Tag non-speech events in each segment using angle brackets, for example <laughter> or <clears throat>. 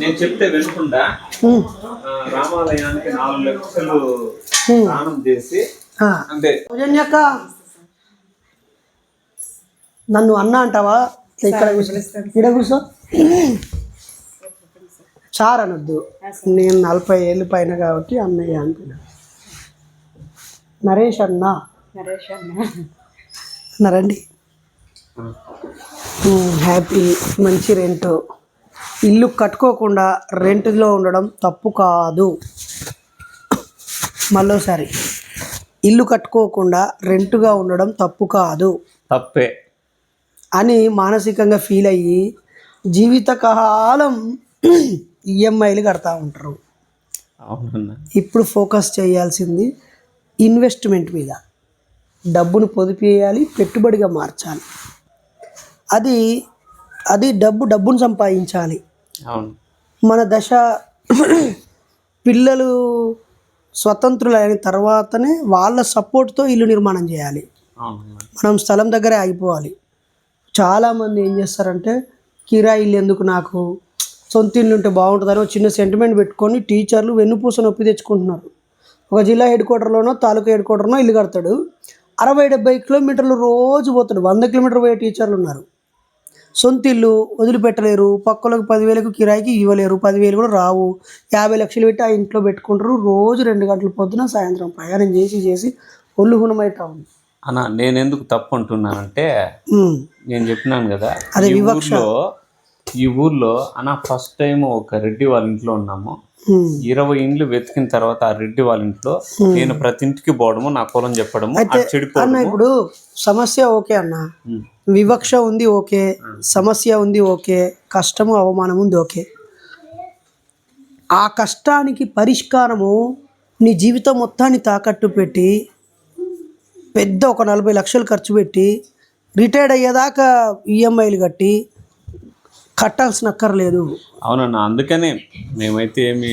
నేను చెప్తే వినకుండా రామాలయానికి నాలుగు లక్షలు దానం చేసి. అంటే సౌజన్యక్క నన్ను అన్న అంటావా? ఇక్కడ కూర్చో. ఇక్కడ కూర్చో. చార్ అనొద్దు నేను నలభై ఏళ్ళు పైన కాబట్టి అన్నయ్య అంటున్నా. నరేష్ అన్న. నరేష్ అన్న. అన్న రండి హ్యాపీ మంచి రెంట్. ఇల్లు కట్టుకోకుండా రెంట్లో ఉండడం తప్పు కాదు. మళ్ళోసారి. ఇల్లు కట్టుకోకుండా రెంట్గా ఉండడం తప్పు కాదు. తప్పే. అని మానసికంగా ఫీల్ అయ్యి జీవితకాలం ఈఎంఐలు కడతా ఉంటారు. ఇప్పుడు ఫోకస్ చేయాల్సింది ఇన్వెస్ట్మెంట్ మీద. డబ్బును పొదుపు చేయాలి పెట్టుబడిగా మార్చాలి. అది అది డబ్బు డబ్బును సంపాదించాలి. మన దశ పిల్లలు స్వతంత్రులైన తర్వాతనే వాళ్ళ సపోర్ట్తో ఇల్లు నిర్మాణం చేయాలి. మనం స్థలం దగ్గరే ఆగిపోవాలి. చాలామంది ఏం చేస్తారంటే కిరాయి ఇల్లు ఎందుకు నాకు? సొంత ఇల్లు ఉంటే బాగుంటుందని ఒక చిన్న సెంటిమెంట్ పెట్టుకొని టీచర్లు వెన్నుపూస నొప్పి తెచ్చుకుంటున్నారు. ఒక జిల్లా హెడ్ క్వార్టర్లోనో తాలూకా హెడ్ క్వార్టర్నో ఇల్లు కడతాడు. అరవై డెబ్బై కిలోమీటర్లు రోజు పోతాడు. వంద కిలోమీటర్ పోయే టీచర్లు ఉన్నారు. సొంత ఇల్లు వదిలిపెట్టలేరు పక్కలకు పదివేలకు కిరాయికి ఇవ్వలేరు పదివేలు కూడా రావు యాభై లక్షలు పెట్టి ఆ ఇంట్లో పెట్టుకుంటారు రోజు రెండు గంటల పొద్దున సాయంత్రం ప్రయాణం చేసి చేసి ఒళ్ళు హుణమైతా ఉంది అన్న నేను ఎందుకు తప్పు అంటున్నానంటే. నేను చెప్పినాను కదా అదే ఈ వివక్ష. ఊర్లో ఈ ఊర్లో అన్న ఫస్ట్ టైం ఒక రెడ్డి వాళ్ళ ఇంట్లో ఉన్నాము. ఇరవై ఇండ్లు వెతికిన తర్వాత ఆ రెడ్డి వాళ్ళ ఇంట్లో నేను ప్రతి ఇంటికి పోవడము నా కులం చెప్పడము అన్న చెడిపోవడము. ఇప్పుడు సమస్య ఓకే అన్న. వివక్ష ఉంది ఓకే సమస్య ఉంది ఓకే కష్టము అవమానం ఉంది ఓకే. ఆ కష్టానికి పరిష్కారము నీ జీవితం మొత్తాన్ని తాకట్టు పెట్టి పెద్ద ఒక నలభై లక్షలు ఖర్చు పెట్టి రిటైర్డ్ అయ్యేదాకా ఈఎంఐలు కట్టి కట్టాల్సిన అక్కర్లేదు అవునన్నా అందుకనే మేమైతే ఏమి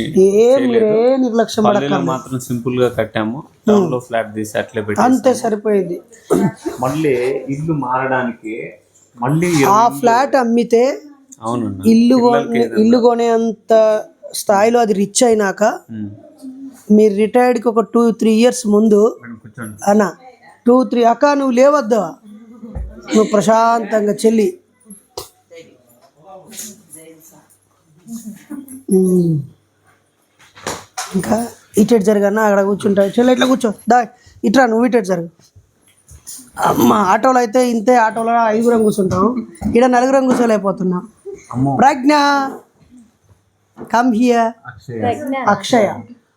నిర్లక్ష్యం మాత్రం సింపుల్గా కట్టాము. టౌన్లో ఫ్లాట్ తీసి అట్లే పెట్టి అంతే సరిపోయింది. మళ్ళీ ఇల్లు మారడానికి మళ్ళీ ఆ ఫ్లాట్ అమ్మితే అవునన్నా ఇల్లు కొనే ఇల్లు కొనేంత స్థాయిలో అది రిచ్ అయినాక. మీరు రిటైర్డ్కి ఒక టూ త్రీ ఇయర్స్ ముందు అన్న టూ త్రీ అక్క నువ్వు లేవద్దా. నువ్వు ప్రశాంతంగా చెల్లి. ఇంకా ఇటెట్ జరగన్నా అక్కడ కూర్చుంటావు చెల్లి ఇట్లా కూర్చో. దా ఇట్రా నువ్వు ఇటెట్ జరుగు. అమ్మ ఆటోలో అయితే ఇంతే ఆటోలో ఐదుగురం కూర్చుంటాం. ఇక్కడ నలుగురం కూర్చోలేకపోతున్నాం. అమ్మో. Pragna come here. అక్షయ. అక్షయ.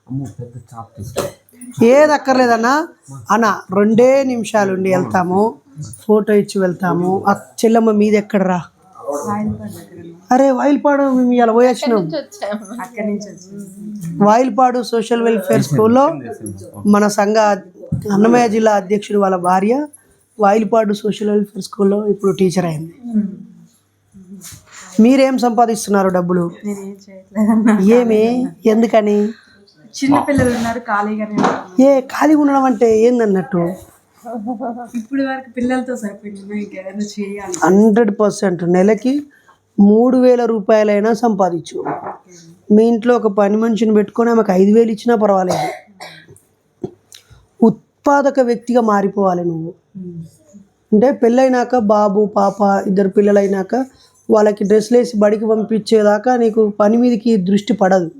అమ్మో పెద్ద చాప్ తీసుకో. ఏది అక్కర్లేదన్నా అన్న రెండే నిమిషాలు ఉండి వెళ్తాము. ఫోటో ఇచ్చి వెళ్తాము. ఆ చెల్లమ్మ మీది ఎక్కడరా అరే వాయిల్పాడు మేము ఇలా పోయొచ్చినాం. అక్కడి నుంచి వచ్చింది వాయిల్పాడు సోషల్ వెల్ఫేర్ స్కూల్లో మన సంఘ అన్నమయ్య జిల్లా అధ్యక్షుడు వాళ్ళ భార్య వాయిల్పాడు సోషల్ వెల్ఫేర్ స్కూల్లో ఇప్పుడు టీచర్ అయింది. మీరేం సంపాదిస్తున్నారు డబ్బులు? ఏమి? ఎందుకని? చిన్న పిల్లలు ఉన్నారు ఖాళీగానే. ఏ ఖాళీ ఉండడం అంటే ఏందన్నట్టు? ఇప్పుడు వరకు పిల్లలతో సరిపోయింది హండ్రెడ్ పర్సెంట్ నెలకి మూడు వేల రూపాయలైనా సంపాదించు. మీ ఇంట్లో ఒక పని మనిషిని పెట్టుకొని ఆమెకు ఐదు వేలు ఇచ్చినా పర్వాలేదు. ఉత్పాదక వ్యక్తిగా మారిపోవాలి నువ్వు. అంటే పెళ్ళైనాక బాబు పాప ఇద్దరు పిల్లలైనాక వాళ్ళకి డ్రెస్లు వేసి బడికి పంపించేదాకా నీకు పని మీదకి దృష్టి పడదు.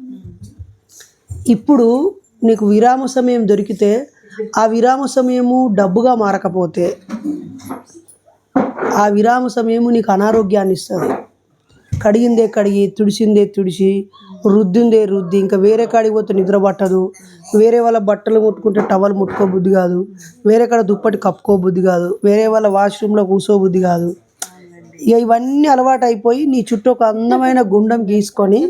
ఇప్పుడు నీకు విరామ సమయం దొరికితే ఆ విరామ సమయము డబ్బుగా మారకపోతే ఆ విరామ సమయము నీకు అనారోగ్యాన్ని ఇస్తుంది. కడిగిందే కడిగి తుడిసిందే తుడిచి రుద్దిందే రుద్ది ఇంకా వేరే కాడికి పోతే నిద్ర పట్టదు. వేరే వాళ్ళ బట్టలు ముట్టుకుంటే టవల్ ముట్టుకోబుద్ధి కాదు. వేరే కాడ దుప్పటి కప్పుకోబుద్ధి కాదు. వేరే వాళ్ళ వాష్రూమ్లో కూర్చోబుద్ధి కాదు. ఇక ఇవన్నీ అలవాటు అయిపోయి నీ చుట్టూ ఒక అందమైన గుండం గీసుకొని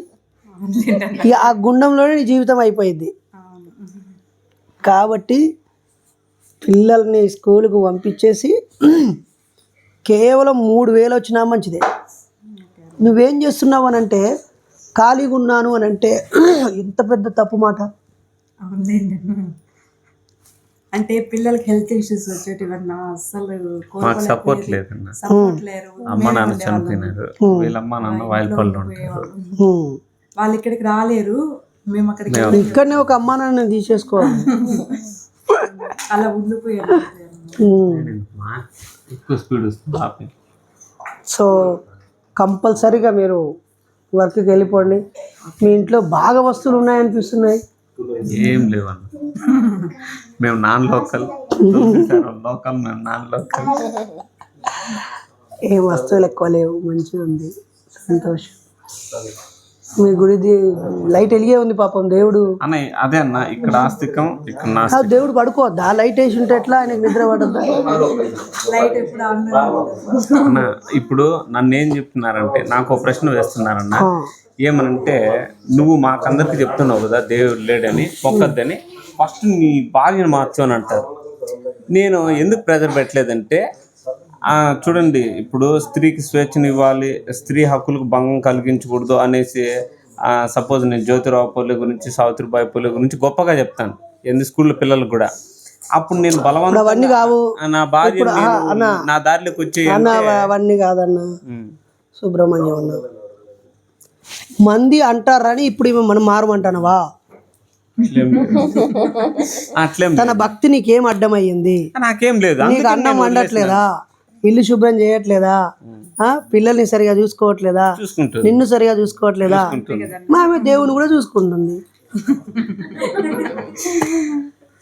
ఇక ఆ గుండంలోనే నీ జీవితం అయిపోయింది. కాబట్టి పిల్లల్ని స్కూల్కి పంపించేసి కేవలం మూడు వేలు వచ్చినా మంచిదే. నువ్వేం చేస్తున్నావు అని అంటే ఖాళీగా ఉన్నాను అని అంటే <clears throat> ఎంత పెద్ద తప్పు మాట. అంటే పిల్లలకి హెల్త్ ఇష్యూస్ వచ్చేటివన్నా అస్సలు మాకు సపోర్ట్ లేదన్న. సపోర్ట్ లేరు. అమ్మ నాన్న చనిపోయినారు. వీళ్ళ అమ్మ నాన్న ఉంటారు. వాళ్ళు ఇక్కడికి రాలేరు. మేము అక్కడికి ఇక్కడనే ఒక అమ్మా నాన్న తీసేసుకోవాలి. <laughs> అలా ఉండిపోయారు. ఎక్కువ స్పీడ్ వస్తుంది. సో కంపల్సరీగా మీరు వర్క్కి వెళ్ళిపోండి. మీ ఇంట్లో బాగా వస్తువులు ఉన్నాయనిపిస్తున్నాయి. ఏం లేవన్న. మేము నాన్ లోకల్. లోకల్ మేము నాన్ లోకల్. ఏ వస్తువులు ఎక్కువ లేవు. మంచిగా ఉంది. సంతోషం. మీ గుడిది లైట్ వెలిగే ఉంది పాపం దేవుడు. అన్న అదే అన్న ఇక్కడ ఆస్తికం ఇక్కడ నా ఆ దేవుడు పడుకోవద్దా. లైట్ వేసి ఉంటే ఎట్లా ఆయనకు నిద్ర పడద్దా? లైట్ అన్న ఇప్పుడు నన్ను ఏం చెప్తున్నారంటే నాకు ఒక ప్రశ్న వేస్తున్నారన్న. ఏమనంటే నువ్వు మాకందరికి చెప్తున్నావు కదా దేవుడు లేడని మొక్కద్దని ఫస్ట్ నీ భార్యను మార్చు అని అంటారు. నేను ఎందుకు ప్రెజర్ పెట్టలేదంటే చూడండి ఇప్పుడు స్త్రీకి స్వేచ్ఛను ఇవ్వాలి స్త్రీ హక్కులకు భంగం కలిగించకూడదు అనేసి సపోజ్ నేను జ్యోతిరావు పూలే గురించి సావిత్రిబాయి పూలే గురించి గొప్పగా చెప్తాను ఎందు స్కూల్లో పిల్లలకు కూడా. అప్పుడు నేను బలవంతం కావు. నా భార్య నా దారిలోకి వచ్చి అవన్నీ కాదన్న. సుబ్రహ్మణ్యం అన్న. మంది అంటారని ఇప్పుడు మనం మారమంటానవా? అట్లేం. <laughs> తన భక్తి నీకేం అడ్డమయ్యింది? నాకేం లేదు. నీకు అన్నం నేను వండట్లేదా? ఇల్లు శుభ్రం చేయట్లేదా? పిల్లల్ని సరిగా చూసుకోవట్లేదా? నిన్ను సరిగా చూసుకోవట్లేదా? మా ఆమె దేవుని కూడా చూసుకుంటుంది.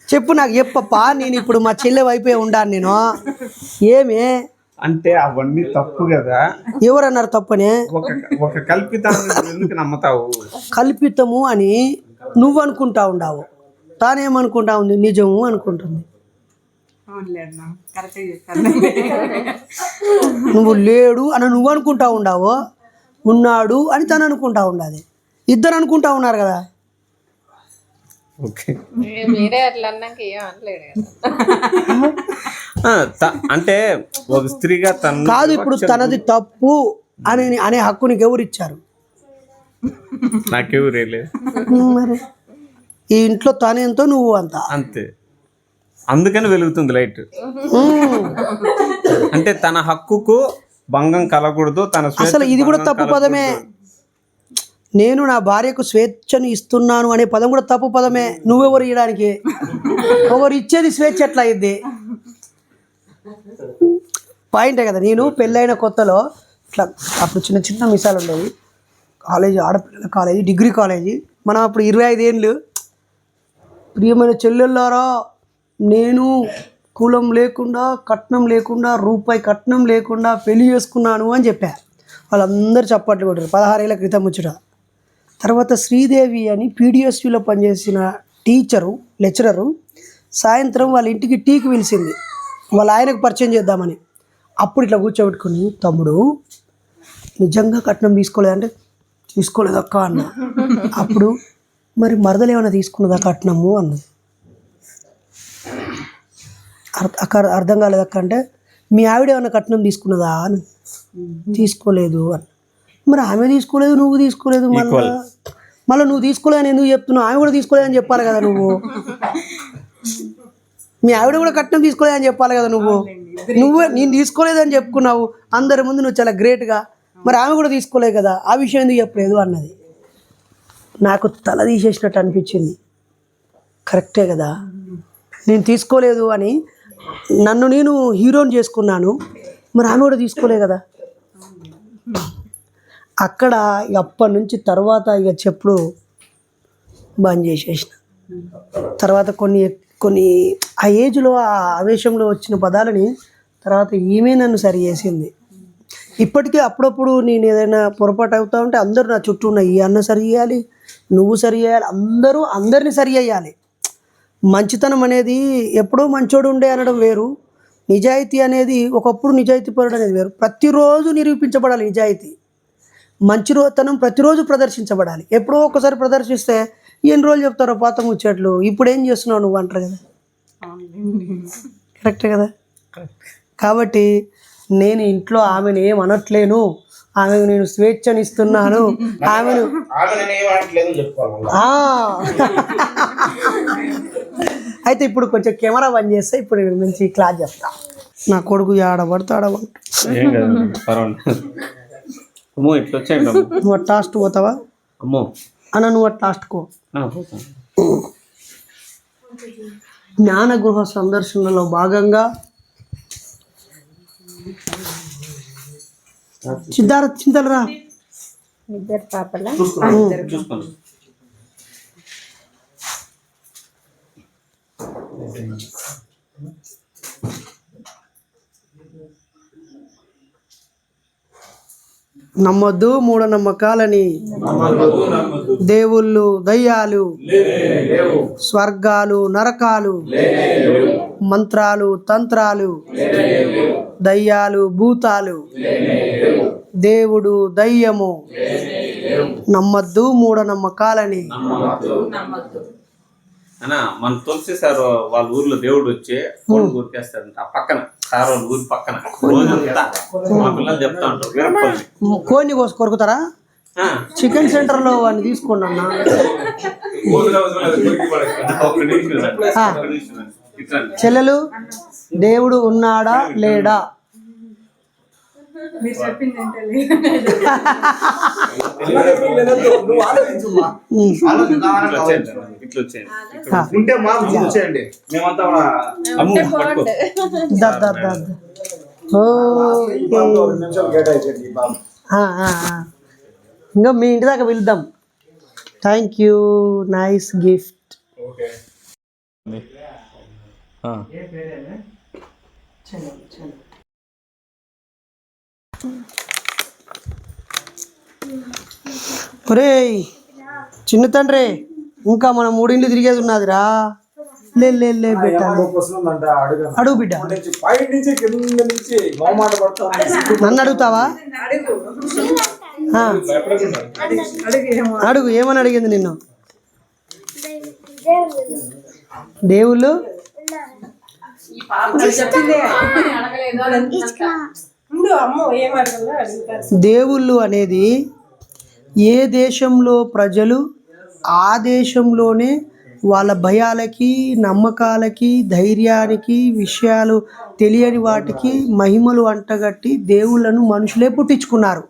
చెప్పు నాకు చెప్పప్పా నేను ఇప్పుడు మా చెల్లె వైపే ఉండాను నేను? ఏమే? అంటే అవన్నీ తప్పు కదా. ఎవరన్నారు తప్పనే? ఒక ఒక కల్పితాన్ని ఎందుకు నమ్ముతావు? కల్పితము అని నువ్వు అనుకుంటా ఉండావు. తానేమనుకుంటా ఉంది? నిజము అనుకుంటుంది అవునులే అన్న కరెక్ట్గా చెప్పాను నువ్వు లేడు అని నువ్వు అనుకుంటా ఉండావు ఉన్నాడు అని తను అనుకుంటా ఉండాలి. ఇద్దరు అనుకుంటా ఉన్నారు కదా? అంటే ఒక స్త్రీగా తన కాదు ఇప్పుడు తనది తప్పు అని అనే హక్కు నీకు ఎవరు ఇచ్చారు నాకెవరే ఈ ఇంట్లో తనేంతో నువ్వు అంత? అంతే. అందుకని వెలుగుతుంది లైట్. అంటే తన హక్కుకు భంగం కలగకూడదు తన అసలు ఇది కూడా తప్పు పదమే. నేను నా భార్యకు స్వేచ్ఛను ఇస్తున్నాను అనే పదం కూడా తప్పు పదమే. నువ్వెవరు ఇవ్వడానికి ఒకరు ఇచ్చేది స్వేచ్ఛ ఎట్లా అయింది పాయింటే కదా. నేను పెళ్ళైన కొత్తలో ఇట్లా అప్పుడు చిన్న చిన్న మిసాలు ఉండేవి. కాలేజీ ఆడపిల్లల కాలేజీ డిగ్రీ కాలేజీ. మనం అప్పుడు ఇరవై ఐదు ఏళ్ళు ప్రియమైన చెల్లెళ్ళారా? నేను కులం లేకుండా కట్నం లేకుండా రూపాయి కట్నం లేకుండా పెళ్ళి చేసుకున్నాను అని చెప్పా. వాళ్ళందరూ చప్పట్లు కొట్టారు. పదహారేళ్ళ క్రితం ముచ్చట తర్వాత శ్రీదేవి అని పీడిఎస్యూలో పనిచేసిన టీచరు లెక్చరరు సాయంత్రం వాళ్ళ ఇంటికి టీకి పిలిచింది. వాళ్ళ ఆయనకు పరిచయం చేద్దామని. అప్పుడు ఇట్లా కూర్చోబెట్టుకుని తమ్ముడు నిజంగా కట్నం తీసుకోలేదంటే తీసుకోలేదక్క అన్న. అప్పుడు మరి మరదలు ఏమైనా తీసుకున్నదా కట్నము? అన్నది. అక్క అర్థం కాలేదక్క అంటే మీ ఆవిడ ఏమైనా కట్నం తీసుకున్నదా? అని. తీసుకోలేదు అని. మరి ఆమె తీసుకోలేదు నువ్వు తీసుకోలేదు మళ్ళీ? మళ్ళీ నువ్వు తీసుకోలేదని ఎందుకు చెప్తున్నావు? ఆమె కూడా తీసుకోలేదని చెప్పాలి కదా నువ్వు. మీ ఆవిడ కూడా కట్నం తీసుకోలేదని చెప్పాలి కదా నువ్వు? నువ్వే నేను తీసుకోలేదని చెప్పుకున్నావు. అందరి ముందు నువ్వు చాలా గ్రేట్గా మరి ఆమె కూడా తీసుకోలేదు కదా ఆ విషయం ఎందుకు చెప్పలేదు? అన్నది. నాకు తల తీసేసినట్టు అనిపించింది. కరెక్టే కదా. నేను తీసుకోలేదు అని నన్ను నేను హీరోని చేసుకున్నాను. మరి ఆమె కూడా తీసుకోలే కదా. అక్కడ ఇక అప్పటి నుంచి తర్వాత ఇక చెప్పుడు బంద్ చేసేసిన. తర్వాత కొన్ని కొన్ని ఆ ఏజ్లో ఆ ఆవేశంలో వచ్చిన పదాలని తర్వాత ఈమె నన్ను సరి చేసింది. ఇప్పటికీ అప్పుడప్పుడు నేను ఏదైనా పొరపాటు అవుతా ఉంటే అందరూ నా చుట్టూ ఉన్న ఈ అన్న సరి చేయాలి నువ్వు సరి చేయాలి అందరూ అందరినీ సరి చేయాలి. మంచితనం అనేది ఎప్పుడో మంచోడు ఉండే అనడం వేరు. నిజాయితీ అనేది ఒకప్పుడు నిజాయితీ పరుడు అనేది వేరు. ప్రతిరోజు నిరూపించబడాలి నిజాయితీ. మంచి రోజుతనం ప్రతిరోజు ప్రదర్శించబడాలి. ఎప్పుడో ఒకసారి ప్రదర్శిస్తే ఎన్ని రోజులు చెప్తారో పాత ముచ్చట్లు. ఇప్పుడు ఏం చేస్తున్నావు నువ్వు అంటారు కదా. కరెక్టే కదా. కాబట్టి నేను ఇంట్లో ఆమెను ఏం అనట్లేను. ఆమెకు నేను స్వేచ్ఛనిస్తున్నాను. <laughs> ఆమెను. <laughs> అయితే ఇప్పుడు కొంచెం కెమెరా బంద్ చేస్తే ఇప్పుడు మంచి క్లాస్ చెప్తా. నా కొడుకు ఆడబడితే ఆడబడు. నువ్వు టాస్ట్ పోతావా? అమ్మో. అన్న నువ్వు అట్ లాస్ట్కో ఆ, పోతాం. జ్ఞాన గృహ సందర్శనలో భాగంగా సిద్ధార్థ్ చింతలరా? ఇద్దరు పాపల? నమ్మొద్దు మూఢనమ్మకాలని. దేవుళ్ళు దయ్యాలు. స్వర్గాలు నరకాలు. మంత్రాలు తంత్రాలు. దయ్యాలు భూతాలు. దేవుడు దయ్యము. నమ్మద్దు మూఢనమ్మకాలని. అన్నా మన తులసి సార్ వాళ్ళ ఊర్లో దేవుడు వచ్చి కోడి ఊరికేస్తాడంట ఆ పక్కన. సార్ వాళ్ళ ఊరి పక్కన. రోజంతా మా పిల్లలు చెప్తా ఉంటారు కోడిని కోసి కొరుకుతారా? ఆ, చికెన్ సెంటర్లో వాడిని తీసుకోండి అన్న. చెల్లెలు దేవుడు ఉన్నాడా లేడా మీరు చెప్పింది అంటే ఉమ్. ఇట్లా వచ్చేయండి అన్న. ఇట్లా వచ్చేయండి ఇక్కడ ఉంటే మాకు చూసేయండి. మేమంతా కూడా అమ్ము పట్టుకో. దా, దా, దా, దా. ఓకే. రెండు నిమిషాలు కేటాయించండి బాబు. ఆ, ఆ, ఆ. ఇంకా మీ ఇంటి దాకా వెళ్దాం. థ్యాంక్ యూ నైస్ గిఫ్ట్ ఒరేయ్ చిన్న తండ్రి ఇంకా మనం మూడింటి తిరిగేది ఉన్నదిరా. లే లే లే బిడ్డ. అడుగు. బిడ్డ. నన్ను అడుగుతావా? అడుగు ఏమని అడిగింది నిన్ను? దేవుళ్ళు? దేవుళ్ళు అనేది ఏ దేశంలో ప్రజలు ఆ దేశంలోనే వాళ్ళ భయాలకి నమ్మకాలకి ధైర్యానికి విషయాలు తెలియని వాటికి మహిమలు అంటగట్టి దేవుళ్ళను మనుషులే పుట్టించుకున్నారు.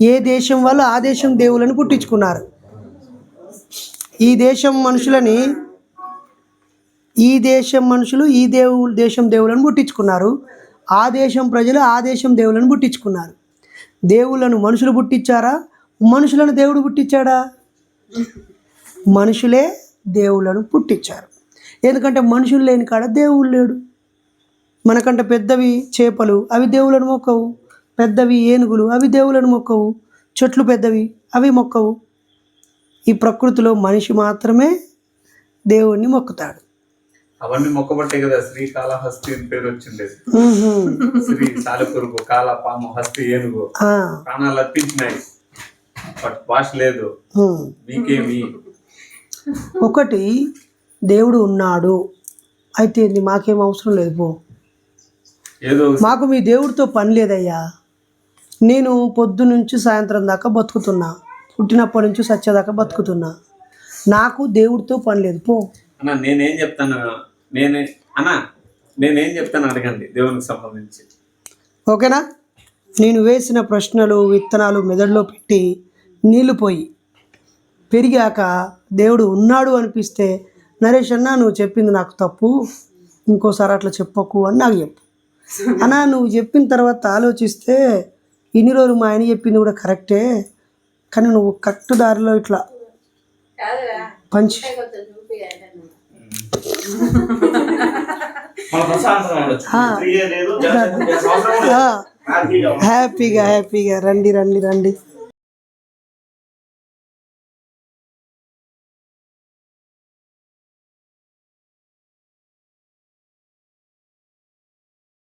ఏ దేశం వాళ్ళు ఆ దేశం దేవుళ్ళని పుట్టించుకున్నారు. ఈ దేశం మనుషులని ఈ దేశం మనుషులు ఈ దేవు దేశం దేవులను పుట్టించుకున్నారు. ఆ దేశం ప్రజలు ఆ దేశం దేవులను పుట్టించుకున్నారు. దేవుళ్ళను మనుషులు పుట్టించారా? మనుషులను దేవుడు పుట్టించాడా? మనుషులే దేవుళ్ళను పుట్టించారు. ఎందుకంటే మనుషులు లేని కాడ దేవుడు లేడు. మనకంటే పెద్దవి చేపలు అవి దేవులను మొక్కవు. పెద్దవి ఏనుగులు అవి దేవులను మొక్కవు. చెట్లు పెద్దవి అవి మొక్కవు. ఈ ప్రకృతిలో మనిషి మాత్రమే దేవుణ్ణి మొక్కుతాడు. అవన్నీ మొక్కబట్టే కదా శ్రీకాళహస్తి అని పేరు వచ్చిండేది మ్హూ. శ్రీ సాలెపురుగు కాల పాము హస్తి ఏనుగు. ప్రాణాలు అర్పించినాయి. బట్ భాష లేదు. మీకేమి ఒకటి దేవుడు ఉన్నాడు. అయితే మాకేం అవసరం లేదు పో. ఏదో మాకు మీ దేవుడితో పని లేదయ్యా. నేను పొద్దు నుంచి సాయంత్రం దాకా బతుకుతున్నా. పుట్టినప్పటి నుంచి సచ్చేదాకా బతుకుతున్నా. నాకు దేవుడితో పని లేదు పో. నేనేం చెప్తాను? నేనే అన్న నేనేం చెప్తాను అడగండి దేవునికి సంబంధించి. ఓకేనా? నేను వేసిన ప్రశ్నలు విత్తనాలు మెదడులో పెట్టి నీళ్ళు పోయి పెరిగాక దేవుడు ఉన్నాడు అనిపిస్తే నరేష్ అన్న నువ్వు చెప్పింది నాకు తప్పు ఇంకోసారి అట్లా చెప్పకు అని నాకు చెప్పు. అన్నా నువ్వు చెప్పిన తర్వాత ఆలోచిస్తే ఇన్ని రోజులు మా ఆయన చెప్పింది కూడా కరెక్టే కానీ నువ్వు కరెక్ట్ దారిలో ఇట్లా పంచి <laughs> హ్యాపీగా <laughs> హ్యాపీగా రండి రండి రండి.